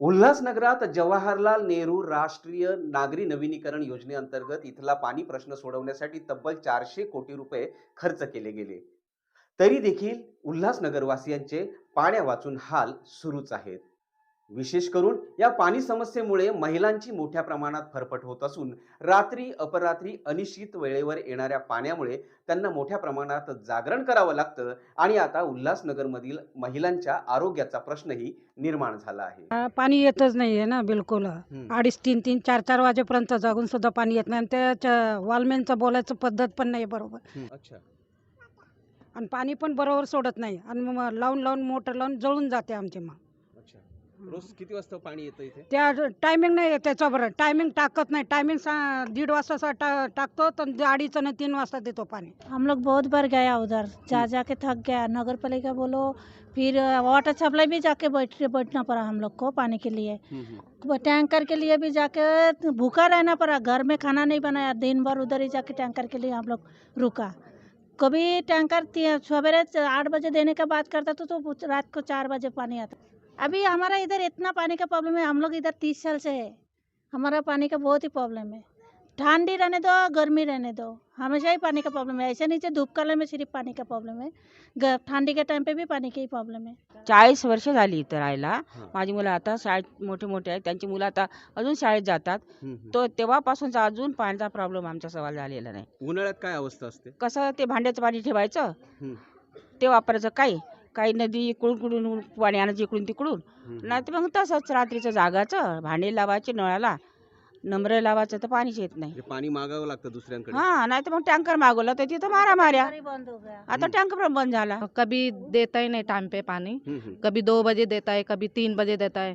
उल्हासनगरात जवाहरलाल नेहरू राष्ट्रीय नागरी नवीनीकरण योजनेअंतर्गत इथला पाणी प्रश्न सोडवण्यासाठी तब्बल चारशे कोटी रुपये खर्च केले गेले. तरी देखील उल्हासनगरवासियांचे पाण्या वाचून हाल सुरूच आहेत. विशेष करून या पाणी समस्येमुळे महिलांची मोठ्या प्रमाणात फरफट होत असून रात्री अपरात्री अनिश्चित वेळेवर येणाऱ्या पाण्यामुळे त्यांना मोठ्या प्रमाणात जागरण करावं लागतं आणि आता उल्हासनगरमधील महिलांच्या आरोग्याचा प्रश्नही निर्माण झाला आहे. पाणी येतच नाही आहे ना बिलकुल. अडीच तीन तीन चार चार वाजेपर्यंत जागून सुद्धा पाणी येत नाही. आणि त्याच्या वॉलमॅनचं बोलायचं पद्धत पण नाही बरोबर. अच्छा. आणि पाणी पण बरोबर सोडत नाही. आणि मग लावून लावून मोटर लावून जळून जाते आमचे मग. रोज किती वाजता पाणी येतं इथे? त्या टायमिंग नाही त्याच्या बरोबर टायमिंग टाकत नाही. टायमिंग सा दीड वाजता सा टा टाकतो अडीच आणि तीन वाजता देतो पाणी. हम लोग बहुत बार गया उधर. जा जा के थक गया. नगर पालिका बोलो फिर वाटर सप्लाई भी जाके बैठ बैठना पड़ा हम लोग को पानी के लिए. टैंकर के लिए भी जाके भूखा रहना पड़ा. घर में खाना नहीं बनाया. दिन भर उधर ही जाके टैंकर के लिए हम लोग रुका. कभी टैंकर सवेरे आठ बजे देने का बात करता था तो रात को चार बजे पानी आता. अभी हमारा इधर इतना पानी का प्रॉब्लम है हम लोग इधर तीस साल से है। हमारा पानी का बहुत ही प्रॉब्लम है। ठंडी रहने दो गर्मी रहने दो। हमेशा ही पानी का प्रॉब्लम है। ऐसे नीचे धूप काले में सिर्फ पानी का प्रॉब्लम है। ग- ठंडी के टाइम पे भी पानी की ही प्रॉब्लम है। चाळीस वर्ष झाली इथं राहायला. माझी मुलं आता शाळेत मोठे मोठे आहेत. त्यांची मुलं आता अजून शाळेत जातात. तो तेव्हापासूनचा अजून पाण्याचा प्रॉब्लेम आमचा सवाल झालेला नाही. उन्हाळ्यात काय अवस्था असते? कसं ते भांड्याचं पाणी ठेवायचं. ते वापरायचं काही? काही नदी इकडून कुडून पाणी आणायचं इकडून तिकडून. नाही तर मग तसंच रात्रीचं जागाचं भांडे लावायचे नळाला नंबर लावायचं तर पाणीच येत नाही. म्हणजे पाणी मागावं लागतं दुसऱ्यांकडे. हा नाही तर मग टँकर मागवलं तर तिथं मारा माऱ्या बंद हो गया. आता टँकर पण बंद झाला. कभी देता ही नहीं टाइम पे पानी हम्म, हम्म. कभी दो बजे देता है कभी तीन बजे देता है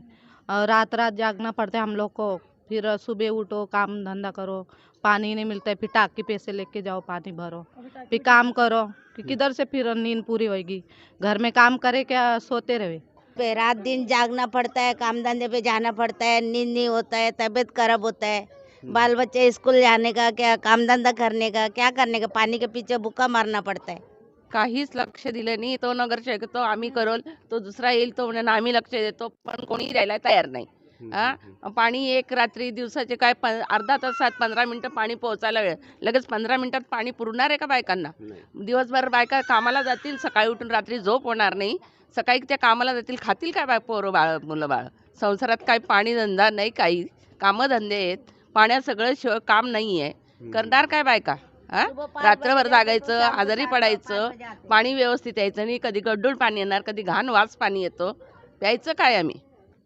और रात रात जागना पड़ता है हम लोग को. फिर सुबह उठो काम धंधा करो. पानी नहीं मिलता है फिर टाक के पैसे लेके जाओ पानी भरो। फिर काम करो कि किधर से फिर नींद पूरी होगी घर में काम करे क्या सोते रहे? पे रात दिन जागना पड़ता है काम धंधे पे जाना पड़ता है नींद नहीं होता है तबीयत खराब होता है। बाल बच्चे स्कूल जाने का क्या काम धंधा करने का क्या करने का? पानी के पीछे भूखा मारना पड़ता है। काहीच लक्ष दिलं नाही तो नगरसेवक तो आम्ही करल तो दुसरा येईल तो म्हणून आम्ही लक्ष देतो पण कोणी द्यायला तयार नाही. हम्म, हा? पाणी एक रात्री दिवसाचे काय प अर्धा तासात पंधरा मिनिटं पाणी पोहोचायला वेळ. लगेच पंधरा मिनिटात पाणी पुरणार आहे का बायकांना. दिवसभर बायका कामाला जातील सकाळी उठून रात्री झोप होणार नाही. सकाळी त्या कामाला जातील खातील काय बाय पोरं बाळ मुलं बाळ? संसारात काय पाणी धंदा नाही काही कामं धंदे आहेत. पाण्यात सगळं शिव काम नाही आहे. करणार काय बायका? हा? रात्रभर जागायचं आजारी पडायचं पाणी व्यवस्थित यायचं नाही कधी गड्डूळ पाणी येणार कधी घाण वास पाणी येतो. प्यायचं काय आम्ही?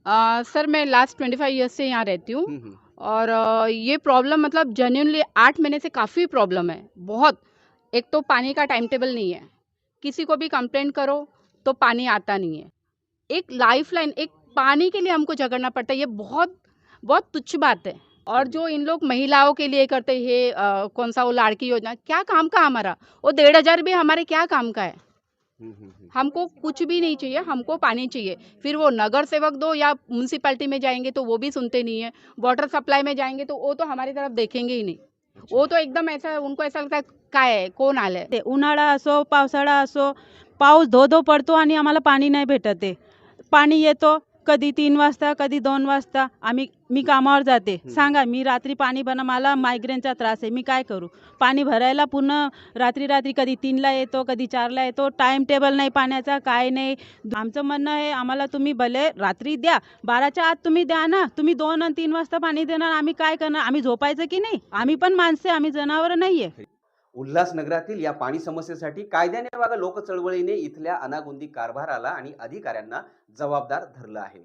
आ, सर मैं लास्ट ट्वेंटी फाइव ईयर्स से यहाँ रहती हूँ। हम्म, हम्म. और आ, ये प्रॉब्लम मतलब जेन्यूनली आठ महीने से काफ़ी प्रॉब्लम है बहुत। एक तो पानी का टाइम टेबल नहीं है। किसी को भी कंप्लेंट करो तो पानी आता नहीं है। एक लाइफ लाइन एक पानी के लिए हमको झगड़ना पड़ता है ये बहुत बहुत तुच्छ बात है। और जो इन लोग महिलाओं के लिए करते हैं ये कौन सा वो लाड़की योजना क्या काम का हमारा? वो डेढ़ हज़ार भी हमारे क्या काम का है. हमको कुछ भी नहीं चाहिए हमको पानी चाहिए। फिर वो नगर सेवक दो या म्यूनसिपैलिटी में जाएँगे तो वो भी सुनते नहीं है। वाटर सप्लाई में जाएँगे तो वो तो हमारी तरफ़ देखेंगे ही नहीं। वो तो एकदम ऐसा उनको ऐसा लगता है का है? कौन आल है? उन्हाड़ा असो पावसाळा असो पाऊस धो धो पडतो आणि आम्हाला पाणी नाही भेटत ये पाणी येतो कधी तीन वाजता कधी दोन वाजता आम्ही मी कामावर जाते. सांगा मी रात्री पाणी भरणं मला मायग्रेनचा त्रास आहे मी काय करू? पाणी भरायला पूर्ण रात्री रात्री कधी तीनला येतो कधी चारला येतो टाईम टेबल नाही पाण्याचा काय नाही. आमचं म्हणणं आहे आम्हाला तुम्ही भले रात्री द्या बाराच्या आत तुम्ही द्या ना तुम्ही दोन आणि तीन वाजता पाणी देणार आम्ही काय करणार? आम्ही झोपायचं की नाही? आम्ही पण माणसे आम्ही जनावर नाही आहे उल्हासनगरातील या पाणी समस्येसाठी कायद्याने वागा लोक चळवळीने इथल्या अनागोंदी कारभाराला आणि अधिकाऱ्यांना जबाबदार धरलं आहे.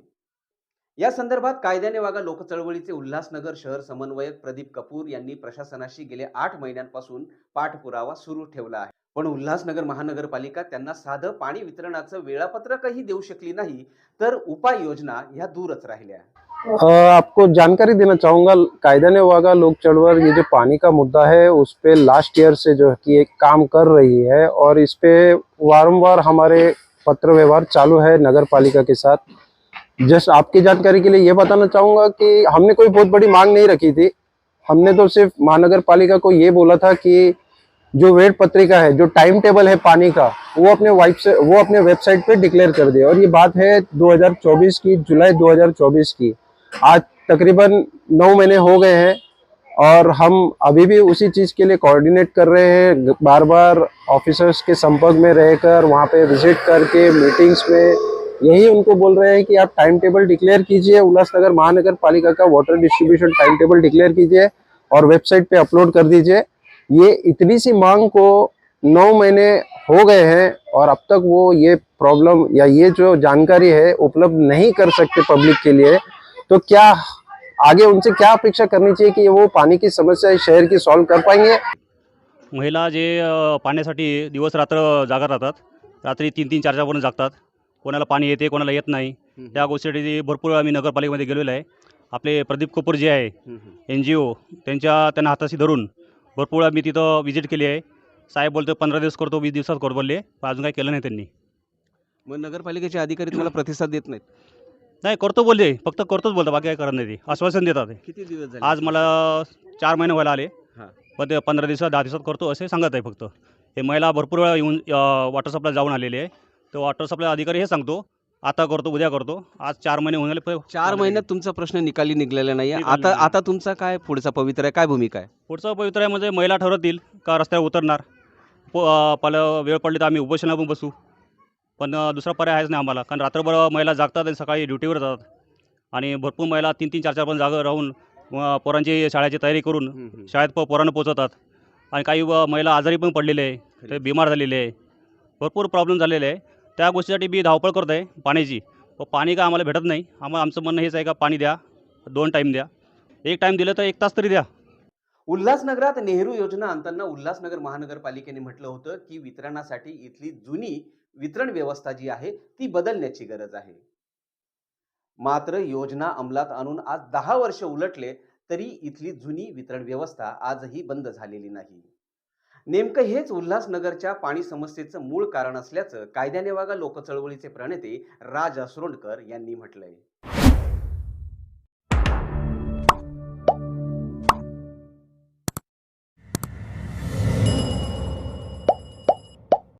या संदर्भात कायद्याने वागा लोक चळवळीचे उल्हासनगर शहर समन्वयक प्रदीप कपूर यांनी प्रशासनाशी गेले आठ महिन्यांपासून पाठपुरावा सुरू ठेवला आहे. पण उल्हासनगर महानगरपालिका त्यांना साधं पाणी वितरणाचं वेळापत्रकही देऊ शकली नाही तर उपाययोजना ह्या दूरच राहिल्या. आपको जानकारी देना चाहूँगा, कायदा ने वागा लोक चळवळ, ये जो पानी का मुद्दा है, उस पर लास्ट ईयर से जो है कि एक काम कर रही है और इस पे वारंवार हमारे पत्र व्यवहार चालू है नगर पालिका के साथ। जस्ट आपकी जानकारी के लिए ये बताना चाहूँगा कि हमने कोई बहुत बड़ी मांग नहीं रखी थी। हमने तो सिर्फ़ महानगर पालिका को ये बोला था कि जो वेट पत्रिका है, जो टाइम टेबल है पानी का, वो अपने वाइब से, वो अपने वेबसाइट पे डिक्लेयर कर दिया और ये बात है 2024 की, जुलाई 2024 की। आज तकरीबन नौ महीने हो गए हैं और हम अभी भी उसी चीज़ के लिए कोऑर्डिनेट कर रहे हैं। बार बार ऑफिसर्स के संपर्क में रहकर, वहाँ पे विज़िट करके मीटिंग्स में, यही उनको बोल रहे हैं कि आप टाइम टेबल डिक्लेयर कीजिए। उल्लासनगर महानगर पालिका का water distribution time table declare कीजिए और वेबसाइट पे अपलोड कर दीजिए। ये इतनी सी मांग को नौ महीने हो गए हैं और अब तक वो ये प्रॉब्लम या ये जो जानकारी है, उपलब्ध नहीं कर सकते पब्लिक के लिए। तो क्या आगे उनसे क्या अपेक्षा करनी चाहिए कि वो पानी की समस्या शहर की सॉल्व कर पाएंगे? महिला जे पाण्यासाठी दिवस रात्र जागा राहतात. रात्री तीन तीन चार चारपर्यंत जागतात. कोणाला पाणी येते कोणाला येत नाही. त्या गोष्टीसाठी भरपूर आम्ही नगरपालिकेमध्ये गेलेलो आहे. आपले प्रदीप कपूर जे आहे एन जी ओ त्यांच्या त्यांना हाताशी धरून भरपूर आम्ही तिथं विजिट केली आहे. साहेब बोलतो पंधरा दिवस करतो वीस दिवसात करतो बोलले पण अजून काही केलं नाही त्यांनी. मग नगरपालिकेचे अधिकारी तुम्हाला प्रतिसाद देत नाहीत. नाही करतो बोलले. फक्त करतोच बोलतो बाकी काय करत नाही ते. आश्वासन देतात ते. किती दिवस झाले? आज मला चार महिने व्हायला आले. हां. पण ते पंधरा दिवसात दहा दिवसात करतो असे सांगत आहे फक्त. हे महिला भरपूर वेळा येऊन वॉटर सप्लाय जाऊन आलेले आहे. तर वॉटर सप्लाय अधिकारी हे सांगतो आता करतो उद्या करतो. आज चार महिने होऊन पण चार महिन्यात तुमचा प्रश्न निकाली निघलेला नाही निकाली आता नाही. आता तुमचा काय पुढचा पवित्र आहे? काय भूमिका आहे? पुढचं पवित्र आहे म्हणजे महिला ठरवतील का रस्त्यावर उतरणार. प अं, पाला वेळ पडली तर आम्ही उपोषणा पण बसू. पण दुसरा पर्याय आहेच नाही आम्हाला. कारण रात्रभर महिला जागतात आणि सकाळी ड्युटीवर जातात. आणि भरपूर महिला तीन तीन चार चार पण जागा राहून पोरांची शाळेची तयारी करून शाळेत प पोरांना पोचवतात. आणि काही व महिला आजारी पण पडलेले आहे. ते बिमार झालेले आहे. भरपूर प्रॉब्लेम झालेले आहे. त्या गोष्टीसाठी मी धावपळ करत आहे पाण्याची. पण पाणी काय आम्हाला भेटत नाही. आम्हाला आमचं म्हणणं हेच आहे का पाणी द्या. दोन टाईम द्या. एक टाईम दिलं तर एक तास तरी द्या. उल्हासनगरात नेहरू योजना आणताना उल्हासनगर महानगरपालिकेने म्हटलं होतं की वितरणासाठी इथली जुनी वितरण व्यवस्था जी आहे ती बदलण्याची गरज आहे. मात्र योजना अंमलात आणून आज दहा वर्ष उलटले तरी इथली जुनी वितरण व्यवस्था आजही बंद झालेली नाही. नेमकं हेच उल्हासनगरच्या पाणी समस्येचं मूळ कारण असल्याचं कायद्याने वागा लोकचळवळीचे प्रणेते राज असरोंडकर यांनी म्हटलंय.